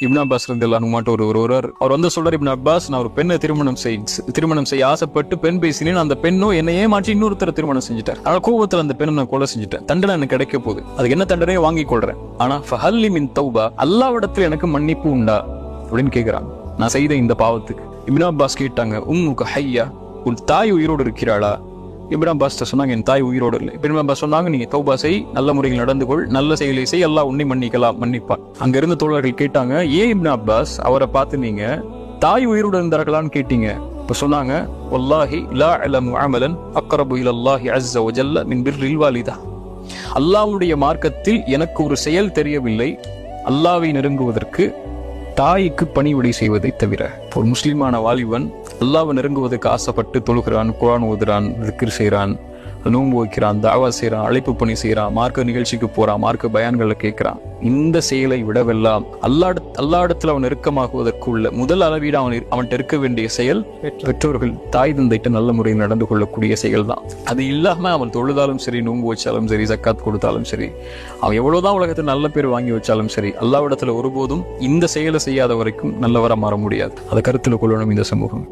இப்னா Abbas இருந்து அனுமாட்ட ஒரு ஒருவர் அவர் வந்து சொல்றார் இப்னா அப்பாஸ் நான் ஒரு பெண்ணை திருமணம் செய் திருமணம் செய்ய ஆசைப்பட்டு பெண் பேசினேன். அந்த பெண்ணும் என்னை ஏமாற்றி இன்னொருத்தர திருமணம் செஞ்சுட்டார். ஆனால் கோபத்தில் அந்த பெண்ணை நான் கொலை செஞ்சுட்டேன். தண்டனை எனக்கு கிடைக்க போகுது. அதுக்கு என்ன தண்டனையை வாங்கி கொள்றேன். ஆனா ஃபஹல்லி மின் தௌபா அல்லாவிடத்தில் எனக்கு மன்னிப்பு உண்டா? அப்படின்னு கேக்குறாங்க. நான் செய்த இந்த பாவத்துக்கு. இப்னா அப்பாஸ் கேட்டாங்க உம்முக ஹையா உன் தாய் உயிரோடு இருக்கிறாளா? இப்ராம் அப்பாஸ் சொன்னாங்க என் தாய் உயிரோடு இல்லை. இப்ராம் அப்பாஸ் சொன்னாங்க நீங்கள் தௌபா செய் நல்ல முறையில் நடந்து கொள் நல்ல செயலை செய் எல்லாம் உன்னை மன்னிக்கலாம் மன்னிப்பான். அங்க இருந்த தோழர்கள் கேட்டாங்க ஏன் இப்னு அப்பாஸ் அவரை பார்த்து நீங்க தாய் உயிரோடு இருந்தார்களான்னு கேட்டீங்க? இப்போ சொன்னாங்க ஒல்லாஹி லா அலம் அமலன் அக்கரபு இலல்லாஹி அஸ்ஸ ஒஜல்ல மின் பிர்ரில் வாலிதா. அல்லாஹ்வுடைய மார்க்கத்தில் எனக்கு ஒரு செயல் தெரியவில்லை. அல்லாவை நெருங்குவதற்கு தாய்க்கு பணிவிடை செய்வதை தவிர ஒரு முஸ்லிமான வாலிபன் அல்லாவை நெருங்குவதற்கு ஆசைப்பட்டு தொழுகிறான் குரான் ஓதுறான் திக்ர் செய்கிறான் நோன்பு வைக்கிறான் தாவா செய்கிறான் அழைப்பு பணி செய்கிறான் மார்க்க நிகழ்ச்சிக்கு போறான் மார்க்க பயான்களை கேட்கிறான். இந்த செயலை விடவெல்லாம் அல்லா அல்லாடத்தில் அவன் நெருக்கமாகுவதற்கு உள்ள முதல் அளவீடு அவன் அவன்கிட்ட இருக்க வேண்டிய செயல் பெற்றோர்கள் தாய் தந்தைட்ட நல்ல முறையில் நடந்து கொள்ளக்கூடிய செயல் தான். அது இல்லாம அவன் தொழுதாலும் சரி நோன்பு வச்சாலும் சரி ஜக்காத் கொடுத்தாலும் சரி அவன் எவ்வளவுதான் உலகத்தில் நல்ல பேர் வாங்கி வச்சாலும் சரி அல்லாவிடத்துல ஒருபோதும் இந்த செயலை செய்யாத வரைக்கும் நல்லவரா மாற முடியாது. அதை கருத்தில் கொள்ளணும் இந்த சமூகம்.